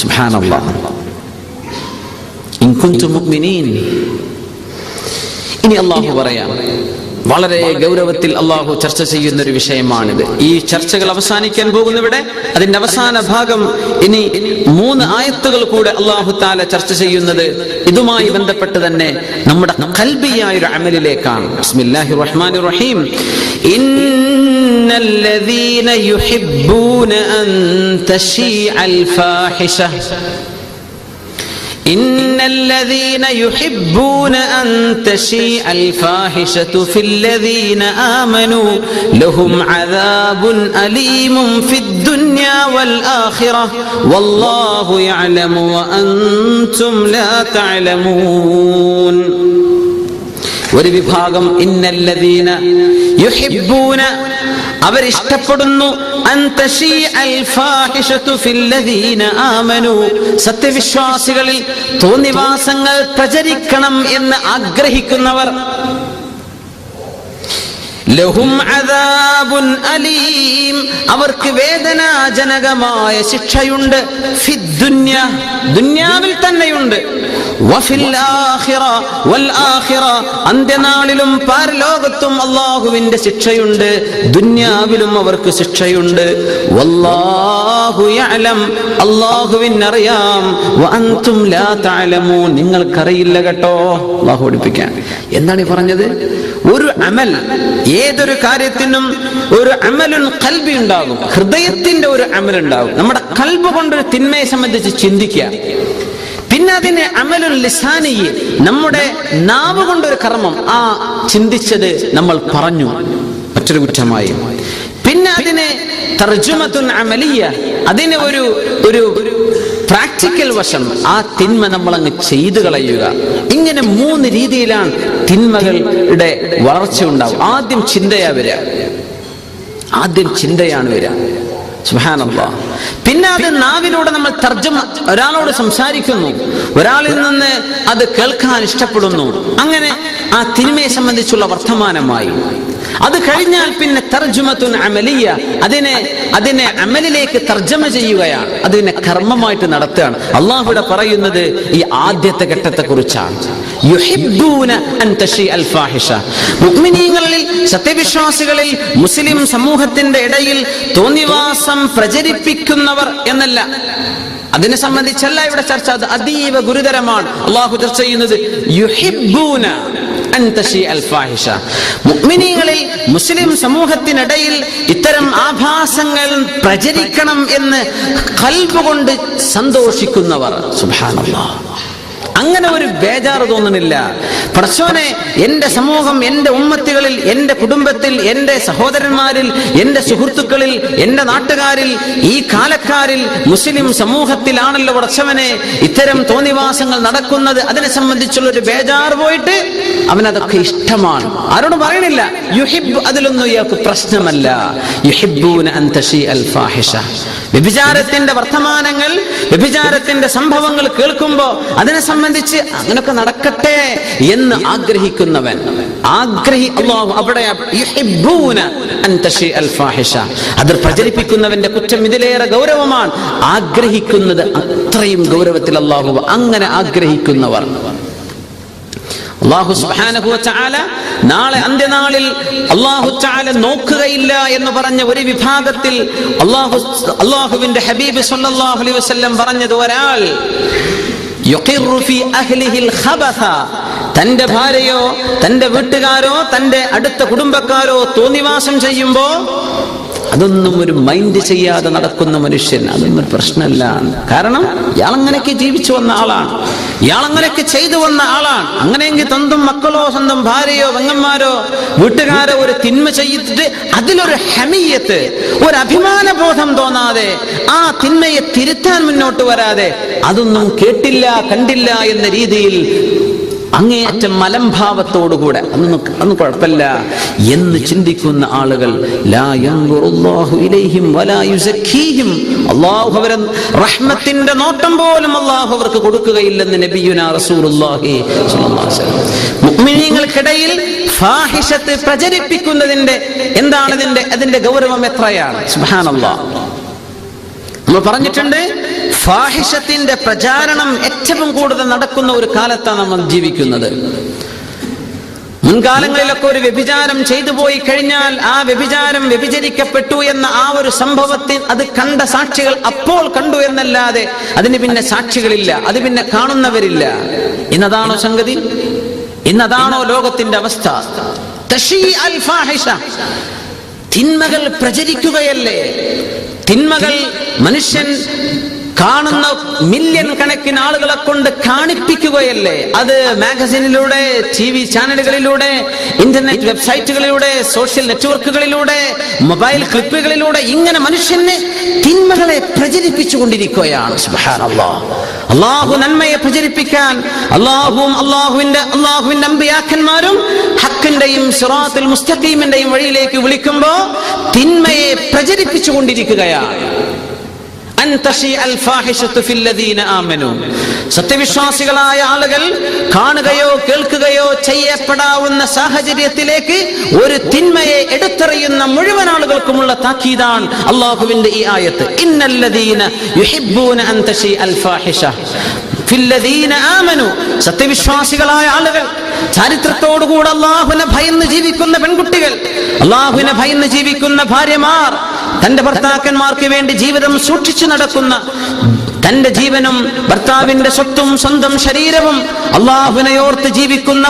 സുബ്ഹാനല്ലാഹ് in കുൻതും ഇനി അള്ളാഹു പറയാം. വളരെ ഗൗരവത്തിൽ അള്ളാഹു ചർച്ച ചെയ്യുന്ന ഒരു വിഷയമാണിത്. ഈ ചർച്ചകൾ അവസാനിക്കാൻ പോകുന്നവിടെ അതിന്റെ അവസാന ഭാഗം ഇനി മൂന്ന് ആയത്തുകൾ കൂടെ അള്ളാഹു താല ചർച്ച ചെയ്യുന്നത് ഇതുമായി ബന്ധപ്പെട്ട് തന്നെ നമ്മുടെ കൽബിയായ ഒരു അമലിലേക്കാണ്. ബിസ്മില്ലാഹി റഹീം യുഹിബ്ബൂന അൻ ഫാഹിഷ. إن الذين يحبون أن تشيع الفاحشة في الذين آمنوا لهم عذاب أليم في الدنيا والآخرة والله يعلم وأنتم لا تعلمون ഒരു വിഭാഗം ഇന്നല്ലദീന യുഹിബ്ബൂന അവരിഷ്ടപ്പെടുന്നു. സത്യവിശ്വാസികളിൽ തോന്നിവാസങ്ങൾ പ്രചരിക്കണം എന്ന് ആഗ്രഹിക്കുന്നവർ ലഹും അദാബുൻ അലീം. അവർക്ക് വേദനാജനകമായ ശിക്ഷയുണ്ട്. ഫിദ്ദുന്യ ദുന്യാവിൽ തന്നെയുണ്ട്. അന്ത്യനാളിലും പാരലോകത്തും അള്ളാഹുവിന്റെ ശിക്ഷയുണ്ട്. ദുന്യാവിലും അവർക്ക് ശിക്ഷയുണ്ട്. അള്ളാഹുവിനറിയാം. നിങ്ങൾക്കറിയില്ല കേട്ടോ. അള്ളാഹു പഠിപ്പിക്കാൻ. എന്താണ് ഈ പറഞ്ഞത്? ഒരു അമൽ ഏതൊരു കാര്യത്തിനും ഒരു അമലുൻ കൽബി ഉണ്ടാകും. ഹൃദയത്തിന്റെ ഒരു അമൽ ഉണ്ടാകും. നമ്മുടെ കൽബ് കൊണ്ടൊരു തിന്മയെ സംബന്ധിച്ച് ചിന്തിക്കുക. പിന്നെ അതിനെ അമലുൽ ലിസാനി നമ്മുടെ നാവ് കൊണ്ടൊരു കർമ്മം. ആ ചിന്തിച്ചത് നമ്മൾ പറഞ്ഞു. മറ്റൊരു കുറ്റമായി. പിന്നെ അതിനെ തർജുമത്തുൻ അമലിയ അതിനെ ഒരു ഒരു പ്രാക്ടിക്കൽ വശം ആ തിന്മ നമ്മൾ അങ്ങ് ചെയ്തു കളയുക. ഇങ്ങനെ മൂന്ന് രീതിയിലാണ് തിന്മകളുടെ വളർച്ച ഉണ്ടാവും ആദ്യം ചിന്തയാ വരിക. ആദ്യം ചിന്തയാണ് വരിക. പിന്നെ അത് നാവിലൂടെ നമ്മൾ തർജമ ഒരാളോട് സംസാരിക്കുന്നു. ഒരാളിൽ നിന്ന് അത് കേൾക്കാൻ ഇഷ്ടപ്പെടുന്നു. അങ്ങനെ ആ തിന്മയെ സംബന്ധിച്ചുള്ള വർത്തമാനമായി. അത് കഴിഞ്ഞാൽ പിന്നെ തർജുമത്തുൻ അമലിയ. അതിനെ അതിനെ അമലിലേക്ക് തർജമ ചെയ്യുകയാണ്. അതിനെ കർമ്മമായിട്ട് നടത്തുകയാണ്. അള്ളാഹുടെ പറയുന്നത് ഈ ആദ്യത്തെ ഘട്ടത്തെ കുറിച്ചാണ് സത്യവിശ്വാസികളിൽ മുസ്ലിം സമൂഹത്തിന്റെ ഇടയിൽ തോന്നിവാസം പ്രചരിപ്പിക്കുന്നവർ എന്നല്ല. അതിനെ സംബന്ധിച്ചല്ല ഇവിടെ ചർച്ച. അത് അതീവ ഗുരുതരമാണ്. അള്ളാഹു ചർച്ച ചെയ്യുന്നത് യുഹിബ്ബൂന മുഅ്മിനീങ്ങളിൽ മുസ്ലിം സമൂഹത്തിനിടയിൽ ഇത്തരം ആഭാസങ്ങൾ പ്രചരിക്കണം എന്ന് കൽബ് കൊണ്ട് സന്തോഷിക്കുന്നവർ. സുബ്ഹാനല്ലാഹ് അങ്ങനെ ഒരു ബേജാറ് തോന്നുന്നില്ല. പ്രശോനെ എന്റെ സമൂഹം എന്റെ ഉമ്മത്തികളിൽ എന്റെ കുടുംബത്തിൽ എന്റെ സഹോദരന്മാരിൽ എന്റെ സുഹൃത്തുക്കളിൽ എന്റെ നാട്ടുകാരിൽ ഈ കാലക്കാരിൽ മുസ്ലിം സമൂഹത്തിലാണല്ലോ പ്രശ്നവനെ ഇത്തരം തോന്നിവാസങ്ങൾ നടക്കുന്നത് അതിനെ സംബന്ധിച്ചുള്ള ഒരു ബേജാറ് പോയിട്ട് അവനതൊക്കെ ഇഷ്ടമാണ്. ആരോടും പറയണില്ല. യുഹിബ് അതിലൊന്നും ഇയാൾക്ക് പ്രശ്നമല്ല. വ്യഭിചാരത്തിന്റെ വർത്തമാനങ്ങൾ വ്യഭിചാരത്തിന്റെ സംഭവങ്ങൾ കേൾക്കുമ്പോൾ അതിനെ സംബന്ധിച്ച് അങ്ങനൊക്കെ നടക്കട്ടെ എന്ന് ആഗ്രഹിക്കുന്നവൻ. ആഗ്രഹി അള്ളാഹു അവിടെ അത് പ്രചരിപ്പിക്കുന്നവന്റെ കുറ്റം ഇതിലേറെ ഗൗരവമാണ്. ആഗ്രഹിക്കുന്നത് അത്രയും ഗൗരവത്തിൽ അള്ളാഹു അങ്ങനെ ആഗ്രഹിക്കുന്നവർ. അള്ളാഹു സുബ്ഹാനഹു വതആല നാളെ അന്ത്യനാളിൽ അള്ളാഹു തആല നോക്കുകയില്ല എന്ന് പറഞ്ഞ ഒരു വിഭാഗത്തിൽ അള്ളാഹു അള്ളാഹുവിന്റെ ഹബീബ് സല്ലാഹു അലൈഹി വസല്ലം പറഞ്ഞത് ഒരാൾ തന്റെ ഭാര്യയോ തന്റെ വീട്ടുകാരോ തന്റെ അടുത്ത കുടുംബക്കാരോ തോന്നിവാസം ചെയ്യുമ്പോ അതൊന്നും ഒരു മൈൻഡ് ചെയ്യാതെ നടക്കുന്ന മനുഷ്യൻ അതൊന്നും ഒരു പ്രശ്നമല്ല. കാരണം ഇയാളങ്ങനെയൊക്കെ ജീവിച്ചു വന്ന ആളാണ്. ഇയാളങ്ങനെയൊക്കെ ചെയ്തു വന്ന ആളാണ്. അങ്ങനെയെങ്കിൽ സ്വന്തം മക്കളോ സ്വന്തം ഭാര്യയോ പെങ്ങന്മാരോ വീട്ടുകാരോ ഒരു തിന്മ ചെയ്തിട്ട് അതിലൊരു ഹമീയത്ത് ഒരു അഭിമാന ബോധം തോന്നാതെ ആ തിന്മയെ തിരുത്താൻ മുന്നോട്ട് വരാതെ അതൊന്നും കേട്ടില്ല കണ്ടില്ല എന്ന രീതിയിൽ അങ്ങേയറ്റം മലംഭാവത്തോടുകൂടെ. അന്ന് അന്ന് കുഴപ്പമില്ല. എന്ന് ചിന്തിക്കുന്ന ആളുകൾ അല്ലാഹു അവരെ റഹ്മത്തിന്റെ നോട്ടം പോലും അള്ളാഹു അവർക്ക് കൊടുക്കുകയില്ലെന്ന് നബിയുനാ റസൂലുള്ളാഹി മുഅ്മിനീങ്ങൾക്കിടയിൽ ഫാഹിഷത്ത് പ്രചരിപ്പിക്കുന്നതിന്റെ എന്താണ് ഇതിന്റെ അതിന്റെ ഗൗരവം എത്രയാണ്? സുബ്ഹാനല്ലാഹ്. നമ്മൾ പറഞ്ഞിട്ടുണ്ട്. ഫാഹിഷത്തിന്റെ പ്രചാരണം ഏറ്റവും കൂടുതൽ നടക്കുന്ന ഒരു കാലത്താണ് നമ്മൾ ജീവിക്കുന്നത്. മുൻകാലങ്ങളിലൊക്കെ ഒരു വ്യഭിചാരം ചെയ്തു പോയി കഴിഞ്ഞാൽ ആ വ്യഭിചാരം വ്യഭിചരിക്കപ്പെട്ടു എന്ന ആ ഒരു സംഭവത്തിൽ അത് കണ്ട സാക്ഷികൾ അപ്പോൾ കണ്ടു എന്നല്ലാതെ അതിന് പിന്നെ സാക്ഷികളില്ല അത് പിന്നെ കാണുന്നവരില്ല. ഇന്നതാണോ സംഗതി? ഇന്നതാണോ ലോകത്തിന്റെ അവസ്ഥ. തിന്മകൾ പ്രചരിക്കുകയല്ലേ? തിന്മകൾ മനുഷ്യൻ കാണുന്ന മില്യൺ കണക്കിന് ആളുകളെ കൊണ്ട് കാണിപ്പിക്കുകയല്ലേ? അത് മാഗസിനിലൂടെ ടി വി ചാനലുകളിലൂടെ ഇന്റർനെറ്റ് വെബ്സൈറ്റുകളിലൂടെ സോഷ്യൽ നെറ്റ്വർക്കുകളിലൂടെ മൊബൈൽ ക്ലിപ്പുകളിലൂടെ ഇങ്ങനെ മനുഷ്യനെ തിന്മകളെ പ്രചരിപ്പിച്ചു കൊണ്ടിരിക്കുകയാണ്. അള്ളാഹു നന്മയെ പ്രചരിപ്പിക്കാൻ അള്ളാഹുവും അള്ളാഹുവിന്റെ അള്ളാഹുവിന്റെ അമ്പിയാക്കന്മാരും ഹക്കിന്റെയും സിറാത്തുൽ മുസ്തഖീമിന്റെയും വഴിയിലേക്ക് വിളിക്കുമ്പോ തിന്മയെ പ്രചരിപ്പിച്ചു കൊണ്ടിരിക്കുകയാണ് അൻ തശീഅ അൽ ഫാഹിഷത്തു ഫിൽ ലദീന ആമനു. സത്യവിശ്വാസികളായ ആളുകൾ കാണുകയോ കേൾക്കുകയോ ചെയ്യപ്പെടാവുന്ന സാഹചര്യത്തിലേക്ക് ഒരു തിന്മയെ എടുത്തെറിയുന്ന മുഴുവൻ ആളുകൾക്കുമുള്ള താക്കീതാണ് അള്ളാഹുവിന്റെ ഈ ആയത്ത്. ഇന്നല്ലദീന യുഹിബ്ബൂന അൻ അൽ ഫാഹിഷ. സത്യവിശ്വാസികളായ ആളുകൾ ചരിത്രത്തോടുകൂടെ അള്ളാഹുവിനെ ഭയന്ന് ജീവിക്കുന്ന പെൺകുട്ടികൾ അള്ളാഹുവിനെ ഭയന്ന് ജീവിക്കുന്ന ഭാര്യമാർ തന്റെ ഭർത്താക്കന്മാർക്ക് വേണ്ടി ജീവിതം സൂക്ഷിച്ചു നടക്കുന്ന തന്റെ ജീവനും ഭർത്താവിന്റെ സ്വത്തും സ്വന്തം ശരീരവും അള്ളാഹുനയോർത്ത് ജീവിക്കുന്ന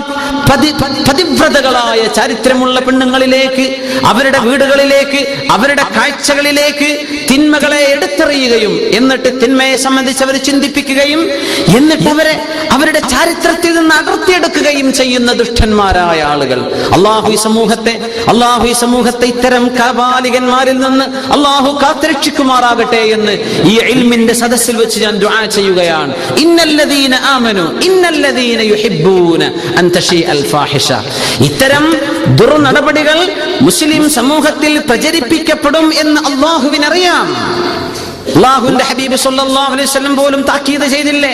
പതി പതിവ്രതകളായ ചരിത്രമുള്ള പെണ്ണുങ്ങളിലേക്ക് അവരുടെ വീടുകളിലേക്ക് അവരുടെ കാഴ്ചകളിലേക്ക് തിന്മകളെ എടുത്തെറിയുകയും എന്നിട്ട് തിന്മയെ സംബന്ധിച്ച് അവർ ചിന്തിപ്പിക്കുകയും എന്നിട്ട് അവരെ അവരുടെ ചരിത്രത്തിൽ നിന്ന് അടർത്തിയെടുക്കുകയും ചെയ്യുന്ന ദുഷ്ടന്മാരായ ആളുകൾ. അള്ളാഹു ഈ സമൂഹത്തെ അള്ളാഹു ഈ സമൂഹത്തെ ഇത്തരം കാപാലികന്മാരിൽ നിന്ന് അള്ളാഹു കാത്തിരക്ഷിക്കുമാറാകട്ടെ എന്ന് ഈ ഇൽമിന്റെ സദസ്സിൽ വെച്ച് ഞാൻ ദുആ ചെയ്യുകയാണ്. ഇന്നല്ലദീന ആമനു ഇന്നല്ലദീന യുഹിബ്ബൂന അൻ തശീ അൽ ഫാഹിഷ. ഇത്തരം ദുർനടപടികൾ മുസ്ലിം സമൂഹത്തിൽ പ്രചരിപ്പിക്കപ്പെടും എന്ന് അള്ളാഹുവിനറിയാം. അള്ളാഹുവിന്റെ ഹബീബ് സല്ലല്ലാഹു അലൈഹി വസല്ലം പോലും താക്കീത് ചെയ്തില്ലേ?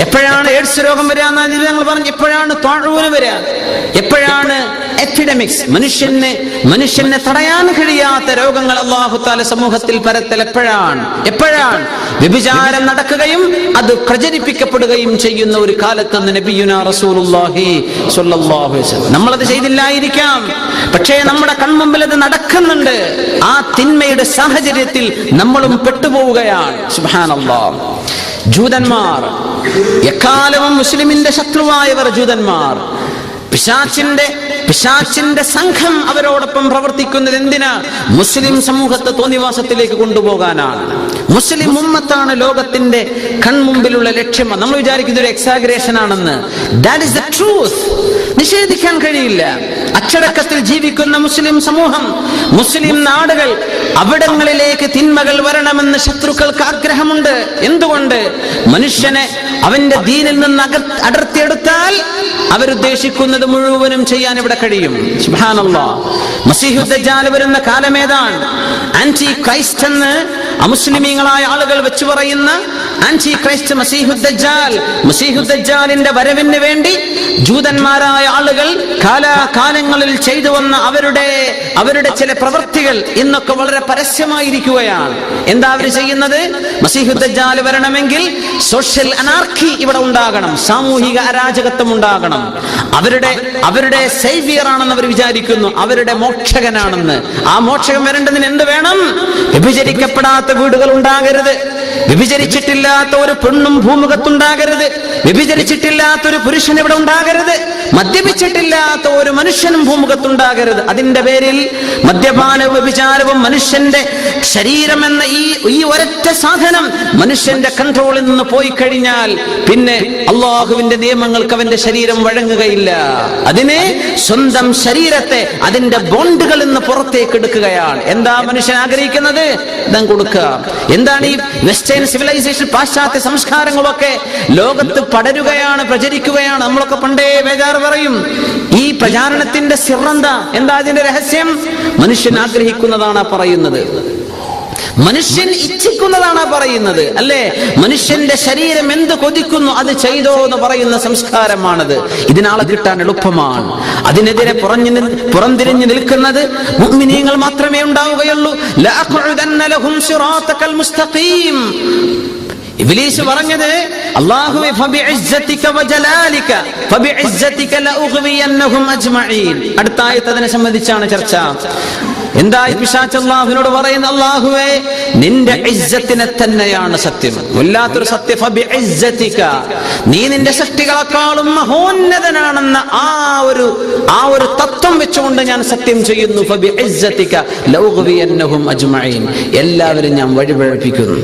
എപ്പോഴാണ് എയ്ഡ്സ് രോഗം വരിക എന്ന് ഞങ്ങൾ പറഞ്ഞു. എപ്പോഴാണ് താഴൂന് വരിക? എപ്പോഴാണ് എപ്പിഡമിക്സ്? മനുഷ്യനെ മനുഷ്യനെ തടയാൻ കഴിയാത്ത രോഗങ്ങൾ അള്ളാഹു താല സമൂഹത്തിൽ പരത്തൽ എപ്പോഴാണ്? എപ്പോഴാണ്? വ്യഭിചാരം നടക്കുകയും അത് പ്രചരിപ്പിക്കപ്പെടുകയും ചെയ്യുന്ന ഒരു കാലത്ത് റസൂലുള്ളാഹി അലൈഹി വസല്ലം. നമ്മളത് ചെയ്തില്ലായിരിക്കാം. പക്ഷേ നമ്മുടെ കൺമുമ്പിൽ അത് നടക്കുന്നുണ്ട്. ആ തിന്മയുടെ സാഹചര്യത്തിൽ നമ്മളും പെട്ടുപോവുകയാണ് സുബ്ഹാനല്ലാഹ് ജൂതന്മാർ എക്കാലവും മുസ്ലിമിന്റെ ശത്രുവായവർ ജൂതന്മാർ. പിശാച്ചിന്റെ പിശാച്ചിന്റെ സംഘം അവരോടൊപ്പം പ്രവർത്തിക്കുന്നത് എന്തിനാ? മുസ്ലിം സമൂഹത്തെ തോന്നിവാസത്തിലേക്ക് കൊണ്ടുപോകാനാണ്. മുസ്ലിം ഉമ്മത്താണ് ലോകത്തിന്റെ കൺമുമ്പിലുള്ള ലക്ഷ്യം. നമ്മൾ വിചാരിക്കുന്ന ഒരു എക്സാഗ്രേഷൻ ആണെന്ന്. ദാറ്റ് ഇസ് ദ ട്രൂത്ത് നിഷേധിക്കാൻ കഴിയില്ല. അച്ചടക്കത്തിൽ ജീവിക്കുന്ന മുസ്ലിം സമൂഹം മുസ്ലിം നാടുകൾ അവിടങ്ങളിലേക്ക് തിന്മകൾ വരണമെന്ന് ശത്രുക്കൾക്ക് ആഗ്രഹമുണ്ട്. എന്തുകൊണ്ട്? മനുഷ്യനെ അവന്റെ ദീനിൽ നിന്ന് അടർത്തിയെടുത്താൽ അവരുദ്ദേശിക്കുന്നത് മുഴുവനും ചെയ്യാൻ ഇവിടെ കഴിയും. സുബ്ഹാനല്ലാഹ് മസീഹുദ്ദജാൽ വരുന്ന കാലമേതാണ് ആന്റി ക്രൈസ്റ്റ് എന്ന് അമുസ്ലിമീങ്ങളായ ആളുകൾ വെച്ചു പറയുന്ന ആന്റി ക്രൈസ്റ്റ് മസീഹുദ്ദജാൽ മസീഹുദ്ദജാലിന്റെ വരവിന് വേണ്ടി ജൂതന്മാരായ ആളുകൾ കാലാകാലങ്ങളിൽ ചെയ്തു വന്ന അവരുടെ അവരുടെ ചില പ്രവൃത്തികൾ ഇന്നൊക്കെ വളരെ പരസ്യമായിരിക്കുകയാണ്. എന്താ അവർ ചെയ്യുന്നത്? മസീഹുദ്ദജാൽ വരണമെങ്കിൽ സോഷ്യൽ അനാർക്കി ഇവിടെ ഉണ്ടാകണം സാമൂഹിക അരാജകത്വം ഉണ്ടാകണം. അവരുടെ അവരുടെ സേവിയർ ആണെന്ന് അവർ വിചാരിക്കുന്നു അവരുടെ മോക്ഷകനാണെന്ന്. ആ മോക്ഷകൻ വരേണ്ടതിന് എന്ത് വേണം? വിഭജിക്കപ്പെടാത്ത വീടുകൾ ഉണ്ടാകരുത് വിഭജിച്ചിട്ടില്ലാത്ത ഒരു പെണ്ണും ഭൂമുഖത്തുണ്ടാകരുത്. വ്യഭിചരിച്ചിട്ടില്ലാത്ത ഒരു പുരുഷൻ ഇവിടെ ഉണ്ടാകരുത്. മദ്യപിച്ചിട്ടില്ലാത്ത ഒരു മനുഷ്യനും ഭൂമുഖത്തുണ്ടാകരുത്. അതിന്റെ പേരിൽ മദ്യപാനവും വ്യഭിചാരവും മനുഷ്യന്റെ ശരീരം എന്ന ഈ ഈ ഒരൊറ്റ സാധനം മനുഷ്യന്റെ കൺട്രോളിൽ നിന്ന് പോയി കഴിഞ്ഞാൽ പിന്നെ അള്ളാഹുവിന്റെ നിയമങ്ങൾക്ക് അവന്റെ ശരീരം വഴങ്ങുകയില്ല. അതിനെ സ്വന്തം ശരീരത്തെ അതിന്റെ ബോണ്ടുകളിൽ നിന്ന് പുറത്തേക്ക് എടുക്കുകയാണ്. എന്താ മനുഷ്യൻ ആഗ്രഹിക്കുന്നത്? ഇതം കൊടുക്കുക. എന്താണ് ഈ വെസ്റ്റേൺ സിവിലൈസേഷൻ പാശ്ചാത്യ സംസ്കാരങ്ങളൊക്കെ ലോകത്ത് പടരുകയാണ് പ്രചരിക്കുകയാണ്. നമ്മളൊക്കെ പണ്ടേ ബേജാറ് പറയും. ഈ പ്രചാരണത്തിന്റെ സിറന്ത എന്താ അതിന്റെ രഹസ്യം? മനുഷ്യൻ ആഗ്രഹിക്കുന്നതാണ് പറയുന്നത്. മനുഷ്യൻ ഇച്ഛിക്കുന്നതാണ് പറയുന്നത് അല്ലേ? മനുഷ്യന്റെ ശരീരം എന്ത് കൊതിക്കുന്നു അത് ചെയ്തോ എന്ന് പറയുന്ന സംസ്കാരമാണത്. ഇതിനാളെ കിട്ടാൻ എളുപ്പമാണ്. അതിനെതിരെ പുറഞ്ഞു പുറംതിരിഞ്ഞു നിൽക്കുന്നത് മുഅ്മിനീങ്ങൾ മാത്രമേ ഉണ്ടാവുകയുള്ളൂ. ഇബ്ലീസ് പറഞ്ഞത് അല്ലാഹുവേ ഫബിഇസ്സതിക വജലാലിക ഫബിഇസ്സതിക അജ്മഈൻ. അടുത്ത അതിനെ സംബന്ധിച്ചാണ് ചർച്ച. എന്തായി പിശാച്ച് അള്ളാഹുവിനോട് പറയുന്ന അള്ളാഹുവേ നിന്റെ ഇജ്ജത്തിനെ തന്നെയാണ് സത്യം. വല്ലാത്തൊരു സത്യ. ഫബിഇസ്സതിക നീ നിന്റെ സൃഷ്ടികളെക്കാളും മഹോന്നതനാണെന്ന ആ ഒരു ആ ഒരു തത്വം വെച്ചുകൊണ്ട് ഞാൻ സത്യം ചെയ്യുന്നു. എല്ലാവരും ഞാൻ വഴിപഴപ്പിക്കുന്നു.